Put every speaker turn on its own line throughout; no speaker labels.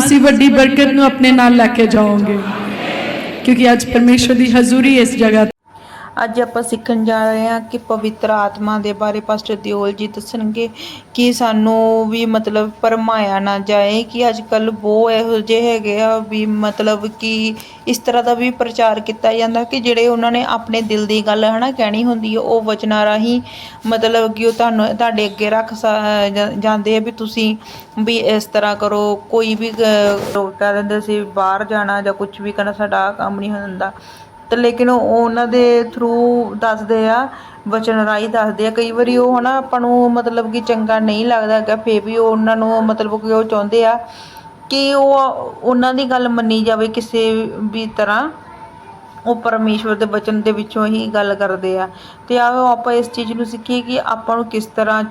ਤੁਸੀਂ ਵੱਡੀ ਬਰਕਤ ਨੂੰ ਆਪਣੇ ਨਾਲ ਲੈ ਕੇ ਜਾਓਗੇ। ਕਿਉਂਕਿ ਅੱਜ ਪਰਮੇਸ਼ਵਰ ਦੀ ਹਜ਼ੂਰੀ ਇਸ ਜਗ੍ਹਾ
ਅੱਜ ਆਪਾਂ ਸਿੱਖਣ ਜਾ ਰਹੇ ਹਾਂ ਕਿ ਪਵਿੱਤਰ ਆਤਮਾ ਦੇ ਬਾਰੇ ਪਾਸਟਰ ਦਿਓਲ ਜੀ ਦੱਸਣਗੇ ਕਿ ਸਾਨੂੰ ਵੀ ਮਤਲਬ ਪਰਮਾਇਆ ਨਾ ਜਾਏ ਕਿ ਅੱਜ ਕੱਲ ਬਹੁਤ ਇਹੋ ਜਿਹੇ ਹੈਗੇ ਆ ਵੀ ਮਤਲਬ ਕਿ ਇਸ ਤਰ੍ਹਾਂ ਦਾ ਵੀ ਪ੍ਰਚਾਰ ਕੀਤਾ ਜਾਂਦਾ ਕਿ ਜਿਹੜੇ ਉਹਨਾਂ ਨੇ ਆਪਣੇ ਦਿਲ ਦੀ ਗੱਲ ਹਨਾ ਕਹਿਣੀ ਹੁੰਦੀ ਹੈ ਉਹ ਵਚਨਾਂ ਰਾਹੀਂ ਮਤਲਬ ਕਿ ਉਹ ਤੁਹਾਨੂੰ ਤੁਹਾਡੇ ਅੱਗੇ ਰੱਖ ਸਾ- ਜਾਂਦੇ ਆ ਵੀ ਤੁਸੀਂ ਵੀ ਇਸ ਤਰ੍ਹਾਂ ਕਰੋ ਕੋਈ ਵੀ ਅਹ, ਕਹਿ ਦਿੰਦੇ ਸੀ ਬਾਹਰ ਜਾਣਾ ਜਾਂ ਕੁਝ ਵੀ ਕਰਨਾ ਸਾਡਾ ਆਹ ਕੰਮ ਨਹੀਂ ਹੁੰਦਾ। ਤੇ ਲੇਕਿਨ ਉਹ ਉਹਨਾਂ ਦੇ ਥਰੂ ਦੱਸਦੇ ਆ, ਵਚਨ ਰਾਹੀਂ ਦੱਸਦੇ ਆ। ਕਈ ਵਾਰੀ ਉਹ ਹਨਾ ਆਪਾਂ ਨੂੰ ਮਤਲਬ ਕਿ ਚੰਗਾ ਨਹੀਂ ਲੱਗਦਾ ਹੈਗਾ, ਫੇਰ ਵੀ ਉਹ ਉਹਨਾਂ ਨੂੰ ਮਤਲਬ ਕਿ ਉਹ ਚਾਹੁੰਦੇ ਆ ਕਿ ਉਹ ਉਹਨਾਂ ਦੀ ਗੱਲ ਮੰਨੀ ਜਾਵੇ ਕਿਸੇ ਵੀ ਤਰ੍ਹਾਂ। ਉਹ ਪਰਮੇਸ਼ਵਰ ਦੇ ਬਚਨ ਦੇ ਵਿੱਚੋਂ ਹੀ ਗੱਲ ਕਰਦੇ ਆ। ਤੇ ਆਓ ਆਪਾਂ ਇਸ ਚੀਜ਼ ਨੂੰ ਸਿੱਖੀਏ ਕਿ ਆਪਾਂ ਨੂੰ ਕਿਸ ਤਰ੍ਹਾਂ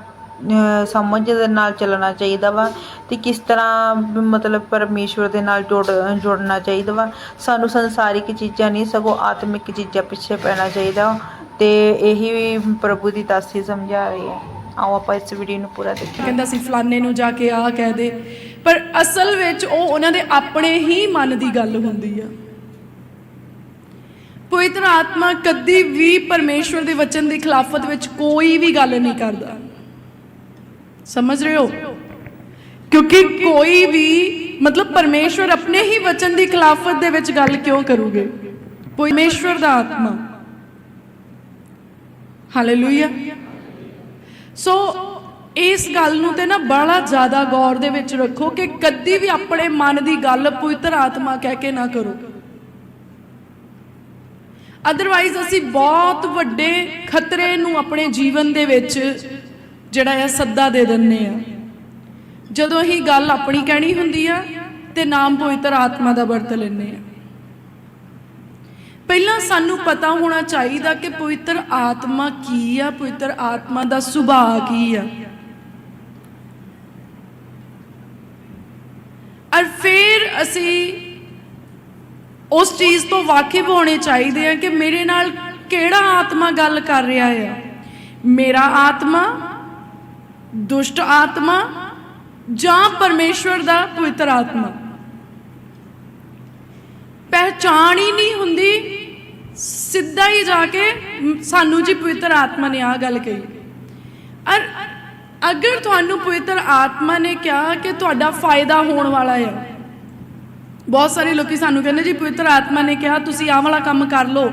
ਸਮਝ ਦੇ ਨਾਲ ਚੱਲਣਾ ਚਾਹੀਦਾ ਵਾ ਤੇ ਕਿਸ ਤਰ੍ਹਾਂ ਮਤਲਬ ਪਰਮੇਸ਼ਵਰ ਦੇ ਨਾਲ ਜੋੜ, ਜੁੜਨਾ ਚਾਹੀਦਾ ਵਾ। ਸਾਨੂੰ ਸੰਸਾਰਿਕ ਚੀਜ਼ਾਂ ਨਹੀਂ, ਸਗੋਂ ਆਤਮਿਕ ਚੀਜ਼ਾਂ ਪਿੱਛੇ ਪੈਣਾ ਚਾਹੀਦਾ ਤੇ ਇਹੀ ਪ੍ਰਭੂ ਦੀ ਦਾਸੀ ਸਮਝਾ ਰਹੀ ਹੈ ਆਓ ਆਪਾਂ ਇਸ ਵੀਡੀਓ ਨੂੰ ਪੂਰਾ ਦੇਖੀਏ।
ਕਹਿੰਦਾ ਸੀ, ਫਲਾਣੇ ਨੂੰ ਜਾ ਕੇ ਆਹ ਕਹਿ ਦੇ। ਪਰ ਅਸਲ ਵਿੱਚ ਉਹ ਉਹਨਾਂ ਦੇ ਆਪਣੇ ਹੀ ਮਨ ਦੀ ਗੱਲ ਹੁੰਦੀ ਆ। ਪਵਿੱਤਰ ਆਤਮਾ ਕਦੀ ਵੀ ਪਰਮੇਸ਼ਵਰ ਦੇ ਵਚਨ ਦੀ ਖਿਲਾਫਤ ਵਿੱਚ ਕੋਈ ਵੀ ਗੱਲ ਨਹੀਂ ਕਰਦਾ। ਸਮਝ ਰਹੇ ਹੋ? ਕਿਉਂਕਿ ਕੋਈ ਵੀ, ਮਤਲਬ ਪਰਮੇਸ਼ਵਰ ਆਪਣੇ ਹੀ ਵਚਨ ਦੀ ਖਿਲਾਫਤ ਦੇ ਵਿੱਚ ਗੱਲ ਕਿਉਂ ਕਰੂਗੇ? ਪਰਮੇਸ਼ਵਰ ਦਾ ਆਤਮਾ। ਹਾਲੇਲੂਇਆ ਸੋ ਇਸ ਗੱਲ ਨੂੰ ਤੇ ਨਾ ਬੜਾ ਜ਼ਿਆਦਾ ਗੌਰ ਦੇ ਵਿੱਚ ਰੱਖੋ ਕਿ ਕਦੀ ਵੀ ਆਪਣੇ ਮਨ ਦੀ ਗੱਲ ਪਵਿੱਤਰ ਆਤਮਾ ਕਹਿ ਕੇ ਨਾ ਕਰੋ। ਅਦਰਵਾਈਜ਼ ਅਸੀਂ ਬਹੁਤ ਵੱਡੇ ਖਤਰੇ ਨੂੰ ਆਪਣੇ ਜੀਵਨ ਦੇ ਵਿੱਚ ਜਿਹੜਾ ਆ ਸੱਦਾ ਦੇ ਦਿੰਨੇ ਆ। ਜਦੋਂ ਹੀ ਗੱਲ ਆਪਣੀ ਕਹਿਣੀ ਹੁੰਦੀ ਆ, ਤੇ ਨਾਮ ਪਵਿੱਤਰ ਆਤਮਾ ਦਾ ਵਰਤ ਲੈਂਦੇ ਆ। ਪਹਿਲਾਂ ਸਾਨੂੰ ਪਤਾ ਹੋਣਾ ਚਾਹੀਦਾ ਕਿ ਪਵਿੱਤਰ ਆਤਮਾ ਕੀ ਆ, ਪਵਿੱਤਰ ਆਤਮਾ ਦਾ ਸੁਭਾਅ ਕੀ ਆ। ਔਰ ਫਿਰ ਅਸੀਂ ਉਸ ਚੀਜ਼ ਤੋਂ ਵਾਕਿਫ ਹੋਣੇ ਚਾਹੀਦੇ ਆ ਕਿ ਮੇਰੇ ਨਾਲ ਕਿਹੜਾ ਆਤਮਾ ਗੱਲ ਕਰ ਰਿਹਾ ਹੈ ਮੇਰਾ ਆਤਮਾ ਦੁਸ਼ਟ ਆਤਮਾ ਜਾਂ ਪਰਮੇਸ਼ਵਰ ਦਾ ਪਵਿੱਤਰ ਆਤਮਾ? ਪਹਿਚਾਣ ਹੀ ਨਹੀਂ ਹੁੰਦੀ, ਸਿੱਧਾ ਹੀ ਜਾ ਕੇ ਸਾਨੂੰ ਜੀ ਪਵਿੱਤਰ ਆਤਮਾ ਨੇ ਆ ਗੱਲ ਕਹੀ। ਔਰ ਅਗਰ ਤੁਹਾਨੂੰ ਪਵਿੱਤਰ ਆਤਮਾ ਨੇ ਕਿਹਾ ਕਿ ਤੁਹਾਡਾ ਫਾਇਦਾ ਹੋਣ ਵਾਲਾ ਹੈ ਬਹੁਤ ਸਾਰੇ ਲੋਕੀ ਸਾਨੂੰ ਕਹਿੰਦੇ ਜੀ ਪਵਿੱਤਰ ਆਤਮਾ ਨੇ ਕਿਹਾ, ਤੁਸੀਂ ਆਹ ਵਾਲਾ ਕੰਮ ਕਰ ਲਓ।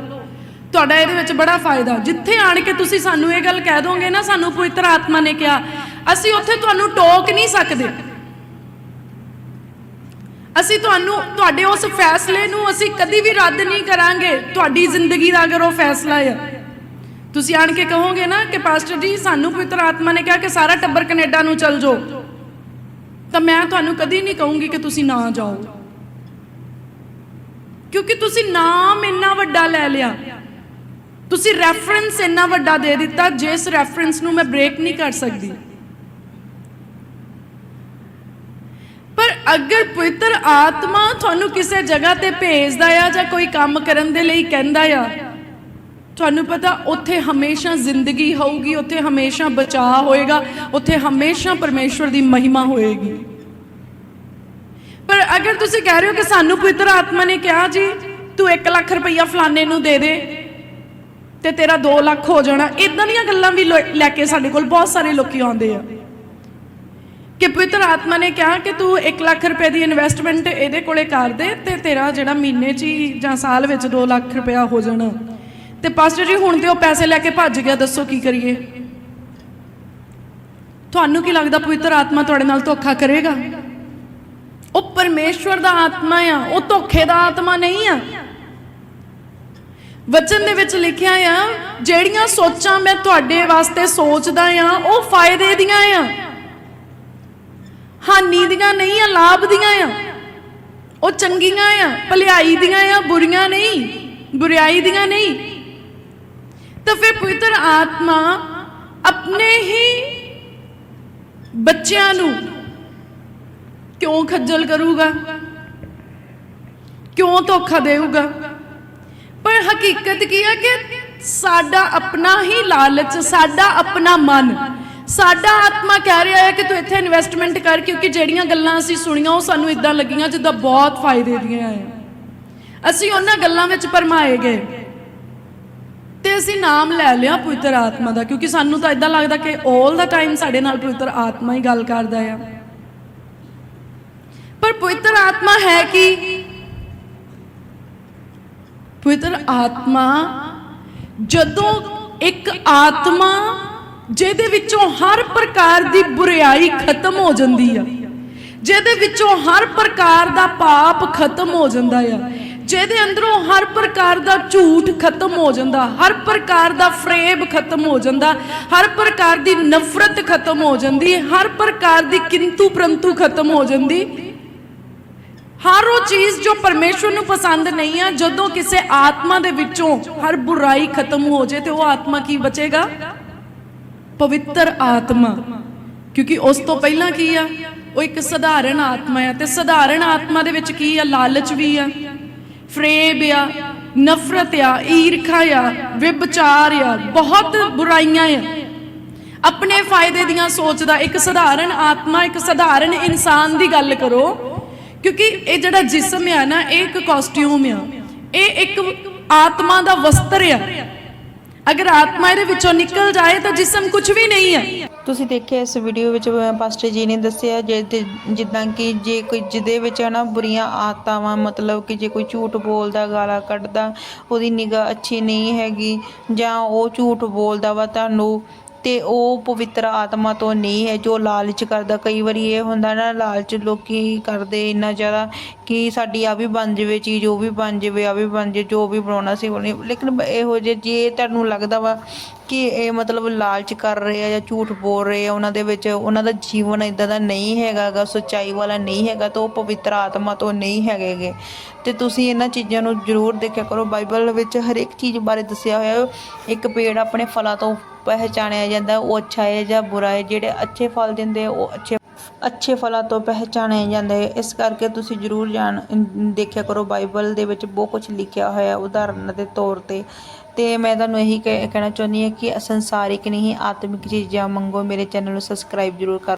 ਤੁਹਾਡਾ ਇਹਦੇ ਵਿੱਚ ਬੜਾ ਫਾਇਦਾ। ਜਿੱਥੇ ਆਣ ਕੇ ਤੁਸੀਂ ਸਾਨੂੰ ਇਹ ਗੱਲ ਕਹਿ ਦੋਗੇ ਨਾ, ਸਾਨੂੰ ਪਵਿੱਤਰ ਆਤਮਾ ਨੇ ਕਿਹਾ, ਅਸੀਂ ਉੱਥੇ ਤੁਹਾਨੂੰ ਟੋਕ ਨਹੀਂ ਸਕਦੇ। ਅਸੀਂ ਤੁਹਾਨੂੰ, ਤੁਹਾਡੇ ਉਸ ਫੈਸਲੇ ਨੂੰ ਅਸੀਂ ਕਦੀ ਵੀ ਰੱਦ ਨਹੀਂ ਕਰਾਂਗੇ। ਤੁਹਾਡੀ ਜ਼ਿੰਦਗੀ ਦਾ ਅਗਰ ਉਹ ਫੈਸਲਾ ਹੈ ਤੁਸੀਂ ਆਣ ਕੇ ਕਹੋਗੇ ਨਾ ਕਿ, ਪਾਸਟਰ ਜੀ, ਸਾਨੂੰ ਪਵਿੱਤਰ ਆਤਮਾ ਨੇ ਕਿਹਾ ਕਿ ਸਾਰਾ ਟੱਬਰ ਕੈਨੇਡਾ ਨੂੰ ਚੱਲ ਜਾਓ। ਤਾਂ ਮੈਂ ਤੁਹਾਨੂੰ ਕਦੀ ਨਹੀਂ ਕਹੂੰਗੀ ਕਿ ਤੁਸੀਂ ਨਾ ਜਾਓ। ਕਿਉਂਕਿ ਤੁਸੀਂ ਨਾਮ ਇੰਨਾ ਵੱਡਾ ਲੈ ਲਿਆ। ਤੁਸੀਂ ਰੈਫਰੈਂਸ ਇੰਨਾ ਵੱਡਾ ਦੇ ਦਿੱਤਾ, ਜਿਸ ਰੈਫਰੈਂਸ ਨੂੰ ਮੈਂ ਬ੍ਰੇਕ ਨਹੀਂ ਕਰ ਸਕਦੀ। ਪਰ ਅਗਰ ਪਵਿੱਤਰ ਆਤਮਾ ਤੁਹਾਨੂੰ ਕਿਸੇ ਜਗ੍ਹਾ ਤੇ ਭੇਜਦਾ ਆ ਜਾਂ ਕੋਈ ਕੰਮ ਕਰਨ ਦੇ ਲਈ ਕਹਿੰਦਾ ਆ, ਤੁਹਾਨੂੰ ਪਤਾ ਉੱਥੇ ਹਮੇਸ਼ਾ ਜ਼ਿੰਦਗੀ ਹੋਊਗੀ, ਉੱਥੇ ਹਮੇਸ਼ਾ ਬਚਾਅ ਹੋਏਗਾ, ਉੱਥੇ ਹਮੇਸ਼ਾ ਪਰਮੇਸ਼ਵਰ ਦੀ ਮਹਿਮਾ ਹੋਏਗੀ। ਪਰ ਅਗਰ ਤੁਸੀਂ ਕਹਿ ਰਹੇ ਹੋ ਕਿ ਸਾਨੂੰ ਪਵਿੱਤਰ ਆਤਮਾ ਨੇ ਕਿਹਾ ਜੀ, ਤੂੰ 1 ਲੱਖ ਰੁਪਈਆ ਫਲਾਣੇ ਨੂੰ ਦੇ ਦੇ ਤੇ ਤੇਰਾ 2 ਲੱਖ ਹੋ ਜਾਣਾ। ਇਦਾਂ ਦੀਆਂ ਗੱਲਾਂ ਵੀ ਲੋ- ਲੈ ਕੇ ਸਾਡੇ ਕੋਲ ਬਹੁਤ ਸਾਰੇ ਲੋਕੀ ਆਉਂਦੇ ਆ। ਕਿ ਪਵਿੱਤਰ ਆਤਮਾ ਨੇ ਕਿਹਾ ਕਿ ਤੂੰ 1 ਲੱਖ ਰੁਪਏ ਦੀ ਇਨਵੈਸਟਮੈਂਟ ਇਹਦੇ ਕੋਲੇ ਕਰ ਦੇ ਤੇ ਤੇਰਾ ਜਿਹੜਾ ਮਹੀਨੇ 'ਚ ਹੀ ਜਾਂ ਸਾਲ ਵਿੱਚ 2 ਲੱਖ ਰੁਪਇਆ ਹੋ ਜਾਣਾ। ਤੇ ਪਾਸਟਰ ਜੀ, ਹੁਣ ਤੇ ਉਹ ਪੈਸੇ ਲੈ ਕੇ ਭੱਜ ਗਿਆ, ਦੱਸੋ ਕੀ ਕਰੀਏ? ਤੁਹਾਨੂੰ ਕੀ ਲੱਗਦਾ ਪਵਿੱਤਰ ਆਤਮਾ ਤੁਹਾਡੇ ਨਾਲ ਧੋਖਾ ਕਰੇਗਾ? ਉਹ ਪਰਮੇਸ਼ਵਰ ਦਾ ਆਤਮਾ ਆ, ਉਹ ਧੋਖੇ ਦਾ ਆਤਮਾ ਨਹੀਂ ਆ। ਵਚਨ ਦੇ ਵਿੱਚ ਲਿਖਿਆ ਆ, ਜਿਹੜੀਆਂ ਸੋਚਾਂ ਮੈਂ ਤੁਹਾਡੇ ਵਾਸਤੇ ਸੋਚਦਾ ਆ, ਉਹ ਫਾਇਦੇ ਦੀਆਂ ਆ। ਹਾਨੀ ਦੀਆਂ ਨਹੀਂ ਆ, ਲਾਭ ਦੀਆਂ ਆ। ਉਹ ਚੰਗੀਆਂ ਆ, ਭਲਾਈ ਦੀਆਂ ਆ, ਬੁਰੀਆਂ ਨਹੀਂ, ਬੁਰਾਈ ਦੀਆਂ ਨਹੀਂ। ਤਾਂ ਫਿਰ ਪਵਿੱਤਰ ਆਤਮਾ ਆਪਣੇ ਹੀ ਬੱਚਿਆਂ ਨੂੰ ਕਿਉਂ ਖੱਜਲ ਕਰੂਗਾ? ਕਿਉਂ ਧੋਖਾ ਦੇਊਗਾ? ਪਰ ਹਕੀਕਤ ਕੀ ਹੈ ਕਿ ਸਾਡਾ ਆਪਣਾ ਹੀ ਲਾਲਚ, ਸਾਡਾ ਆਪਣਾ ਮਨ, ਸਾਡਾ ਆਤਮਾ ਕਹਿ ਰਿਹਾ ਹੈ ਕਿ ਤੂੰ ਇੱਥੇ ਇਨਵੈਸਟਮੈਂਟ ਕਰ ਕਿਉਂਕਿ ਜਿਹੜੀਆਂ ਗੱਲਾਂ ਅਸੀਂ ਸੁਣੀਆਂ ਉਹ ਸਾਨੂੰ ਇਦਾਂ ਲੱਗੀਆਂ ਜਿੱਦਾਂ ਬਹੁਤ ਫਾਇਦੇ ਦੀਆਂ ਆ ਅਸੀਂ ਉਹਨਾਂ ਗੱਲਾਂ ਵਿੱਚ ਪਰਮਾਏ ਗਏ ਤੇ ਅਸੀਂ ਨਾਮ ਲੈ ਲਿਆ ਪਵਿੱਤਰ ਆਤਮਾ ਦਾ ਕਿਉਂਕਿ ਸਾਨੂੰ ਤਾਂ ਇਦਾਂ ਲੱਗਦਾ ਕਿ 올 ਦਾ ਟਾਈਮ ਸਾਡੇ ਨਾਲ ਪਵਿੱਤਰ ਆਤਮਾ ਹੀ ਗੱਲ ਕਰਦਾ ਆ। ਪਰ ਪਵਿੱਤਰ ਆਤਮਾ ਹੈ ਕਿ? ਪਵਿੱਤਰ ਆਤਮਾ, ਜਦੋਂ ਇੱਕ ਆਤਮਾ ਜਿਹਦੇ ਵਿੱਚੋਂ ਹਰ ਪ੍ਰਕਾਰ ਦੀ ਬੁਰੀਾਈ ਖਤਮ ਹੋ ਜਾਂਦੀ ਆ, ਜਿਹਦੇ ਵਿੱਚੋਂ ਹਰ ਪ੍ਰਕਾਰ ਦਾ ਪਾਪ ਖਤਮ ਹੋ ਜਾਂਦਾ ਆ, ਜਿਹਦੇ ਅੰਦਰੋਂ ਹਰ ਪ੍ਰਕਾਰ ਦਾ ਝੂਠ ਖਤਮ ਹੋ ਜਾਂਦਾ, ਹਰ ਪ੍ਰਕਾਰ ਦਾ ਫਰੇਬ ਖਤਮ ਹੋ ਜਾਂਦਾ, ਹਰ ਪ੍ਰਕਾਰ ਦੀ ਨਫ਼ਰਤ ਖਤਮ ਹੋ ਜਾਂਦੀ, ਹਰ ਪ੍ਰਕਾਰ ਦੀ ਕਿੰਤੂ ਪਰੰਤੂ ਖਤਮ ਹੋ ਜਾਂਦੀ ਹਰ ਉਹ ਚੀਜ਼ ਜੋ ਪਰਮੇਸ਼ਵਰ ਨੂੰ ਪਸੰਦ ਨਹੀਂ ਆ, ਜਦੋਂ ਕਿਸੇ ਆਤਮਾ ਦੇ ਵਿੱਚੋਂ ਹਰ ਬੁਰਾਈ ਖਤਮ ਹੋ ਜੇ ਤੇ ਉਹ ਆਤਮਾ ਕੀ ਬਚੇਗਾ? ਪਵਿੱਤਰ ਆਤਮਾ। ਕਿਉਂਕਿ ਉਸ ਤੋਂ ਪਹਿਲਾਂ ਕੀ ਆ? ਉਹ ਇੱਕ ਸਧਾਰਨ ਆਤਮਾ ਆ ਤੇ ਸਧਾਰਨ ਆਤਮਾ ਦੇ ਵਿੱਚ ਕੀ ਆ? ਲਾਲਚ ਵੀ ਆ। ਫਰੇਬ ਆ, ਨਫ਼ਰਤ ਆ, ਈਰਖਾ ਆ, ਵਿਭਚਾਰ ਆ, ਬਹੁਤ ਬੁਰਾਈਆਂ ਆ। ਆਪਣੇ ਫਾਇਦੇ ਦੀਆਂ ਸੋਚਦਾ ਇੱਕ ਸਧਾਰਨ ਆਤਮਾ, ਇੱਕ ਸਧਾਰਨ ਇਨਸਾਨ ਦੀ ਗੱਲ ਕਰੋ ਕਿਉਂਕਿ ਇਹ ਜਿਹੜਾ ਜਿਸਮ ਆ ਨਾ, ਇਹ ਇੱਕ ਕਾਸਟਿਊਮ ਆ। ਇਹ ਇੱਕ ਆਤਮਾ ਦਾ ਵਸਤਰ ਆ। ਅਗਰ ਆਤਮਾ ਇਹਦੇ ਵਿੱਚੋਂ ਨਿਕਲ ਜਾਏ ਤਾਂ ਜਿਸਮ ਕੁਝ ਵੀ ਨਹੀਂ ਹੈ
ਤੁਸੀਂ ਦੇਖਿਆ ਇਸ ਵੀਡੀਓ ਵਿੱਚ ਪਾਸਟਰ ਜੀ ਨੇ ਦੱਸਿਆ ਜਿੱਦਾਂ ਕਿ ਜੇ ਕੋਈ ਜਿਹਦੇ ਵਿੱਚ ਹੈ ਬੁਰੀਆਂ ਆਦਤਾਂ ਮਤਲਬ ਕਿ ਜੇ ਕੋਈ ਝੂਠ ਬੋਲਦਾ, ਗਾਲਾਂ ਕੱਢਦਾ, ਉਹਦੀ ਨਿਗਾਹ ਅੱਛੀ ਨਹੀਂ ਹੈਗੀ ਜਾਂ ਉਹ ਝੂਠ ਬੋਲਦਾ ਵਾ, ਤੁਹਾਨੂੰ ਤੇ ਉਹ ਪਵਿੱਤਰ ਆਤਮਾ ਤੋਂ ਨਹੀਂ ਹੈ, ਜੋ ਲਾਲਚ ਕਰਦਾ। ਕਈ ਵਾਰੀ ਇਹ ਹੁੰਦਾ ਨਾ, ਲਾਲਚ ਲੋਕੀ ਕਰਦੇ ਇੰਨਾ ਜ਼ਿਆਦਾ ਕਿ ਸਾਡੀ ਆ ਵੀ ਬਣ ਜਾਵੇ ਚੀਜ਼, ਉਹ ਵੀ ਬਣ ਜਾਵੇ, ਆ ਵੀ ਬਣ ਜਾਵੇ, ਜੋ ਵੀ ਬਣਾਉਣਾ ਸੀ ਉਹਨੇ ਲੇਕਿਨ ਇਹੋ ਜਿਹੇ ਜੇ ਤੁਹਾਨੂੰ ਲੱਗਦਾ ਵਾ ਕਿ ਇਹ ਮਤਲਬ ਲਾਲਚ ਕਰ ਰਹੇ ਆ ਜਾਂ ਝੂਠ ਬੋਲ ਰਹੇ ਆ, ਉਹਨਾਂ ਦੇ ਵਿੱਚ ਉਹਨਾਂ ਦਾ ਜੀਵਨ ਇਦਾਂ ਦਾ ਨਹੀਂ ਹੈਗਾਗਾ, ਸੱਚਾਈ ਵਾਲਾ ਨਹੀਂ ਹੈਗਾ ਤਾਂ ਉਹ ਪਵਿੱਤਰ ਆਤਮਾ ਤੋਂ ਨਹੀਂ ਹੈਗੇਗੇ ਤੇ ਤੁਸੀਂ ਇਹਨਾਂ ਚੀਜ਼ਾਂ ਨੂੰ ਜ਼ਰੂਰ ਦੇਖਿਆ ਕਰੋ, ਬਾਈਬਲ ਵਿੱਚ ਹਰ ਇੱਕ ਚੀਜ਼ ਬਾਰੇ ਦੱਸਿਆ ਹੋਇਆ, ਇੱਕ ਪੇੜ ਆਪਣੇ ਫਲਾਂ ਤੋਂ ਪਹਿਚਾਣਿਆ ਜਾਂਦਾ, ਉਹ ਅੱਛਾ ਹੈ ਜਾਂ ਬੁਰਾ ਹੈ, ਜਿਹੜੇ ਅੱਛੇ ਫਲ ਦਿੰਦੇ ਉਹ ਅੱਛੇ ਅੱਛੇ ਫਲਾਂ ਤੋਂ ਪਹਿਚਾਣੇ ਜਾਂਦੇ ਹੈ। ਇਸ ਕਰਕੇ ਤੁਸੀਂ ਜ਼ਰੂਰ ਜਾਣ, ਦੇਖਿਆ ਕਰੋ, ਬਾਈਬਲ ਦੇ ਵਿੱਚ ਬਹੁਤ ਕੁਝ ਲਿਖਿਆ ਹੋਇਆ ਹੈ, ਉਦਾਹਰਨ ਦੇ ਤੌਰ ਤੇ ਤੇ ਮੈਂ ਤੁਹਾਨੂੰ ਇਹੀ ਕਹਿ- ਕਹਿਣਾ ਚਾਹੁੰਦੀ ਹਾਂ ਕਿ ਸੰਸਾਰਿਕ ਨਹੀਂ, ਆਤਮਿਕ ਚੀਜ਼ਾਂ ਮੰਗੋ, ਮੇਰੇ ਚੈਨਲ ਨੂੰ ਸਬਸਕ੍ਰਾਈਬ ਜ਼ਰੂਰ ਕਰੋ